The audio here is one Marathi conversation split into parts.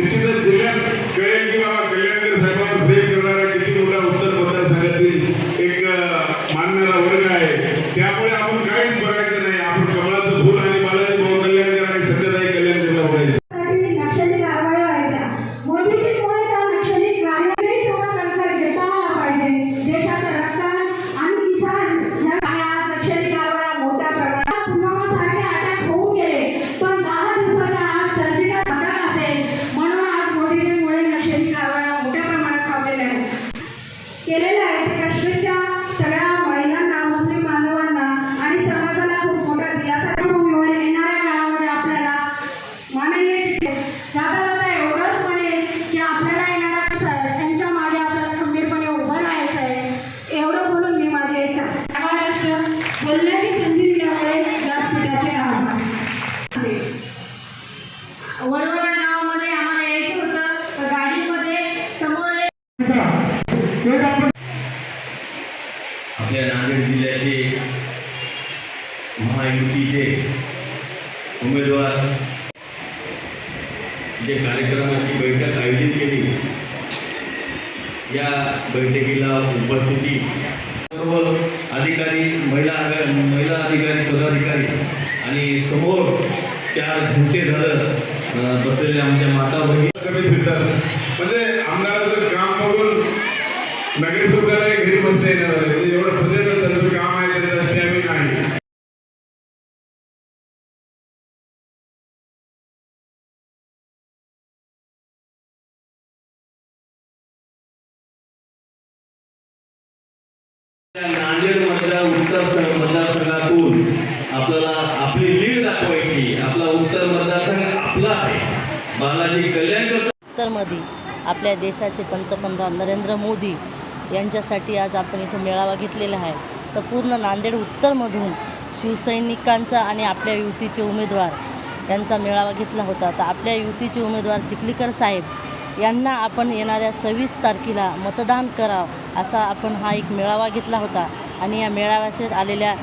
निश्चितच जिल्ह्यात कळेल की बाबा कल्याणकर साहेबांवर प्रेम करणारा किती मोठा उत्तर मतदारसंघातील एक मानणारा वर्ग आहे. त्यामुळे आपण काहीच बघायचं नाही. Get it? आपल्या नांदेड जिल्ह्याचे महायुतीचे उमेदवार. जे कार्यक्रमाची बैठक आयोजित केली. या बैठकीला उपस्थिती सर्व अधिकारी महिला महिला अधिकारी पदाधिकारी आणि समोर चार घंटे झालं बसलेल्या आमच्या माता बहिणी कमी फिरतात. म्हणजे आमदार नगरसेवकाला घरी बसता येणार आहे म्हणजे एवढं प्रचंड त्यांचं काम आहे त्यांचा स्टॅमिना आहे त्या नांदेडमधल्या उत्तर मतदारसंघातून आपल्याला आपली लीड दाखवायची. आपला उत्तर मतदारसंघ आपला आहे. बालाजी कल्याणकर उत्तरमध्ये आपल्या देशाचे पंतप्रधान नरेंद्र मोदी यांच्यासाठी आज आपण इथं मेळावा घेतलेला आहे. तर पूर्ण नांदेड उत्तरमधून शिवसैनिकांचा आणि आपल्या युतीचे उमेदवार यांचा मेळावा घेतला होता. तर आपल्या युतीचे उमेदवार चिखलीकर साहेब यांना आपण येणाऱ्या सव्वीस तारखेला मतदान करावं असा आपण हा एक मेळावा घेतला होता. आणि या मेळाव्यात आलेल्या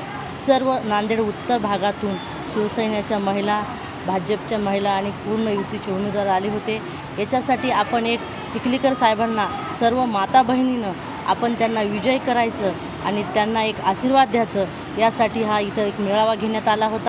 सर्व नांदेड उत्तर भागातून शिवसेनेच्या महिला भाजपच्या महिला आणि पूर्ण युतीचे उमेदवार आले होते. याच्यासाठी आपण एक चिखलीकर साहेबांना सर्व माता बहिणीनं आपण त्यांना विजय करायचं आणि त्यांना एक आशीर्वाद द्यायचं यासाठी हा इथं एक मेळावा घेण्यात आला होता.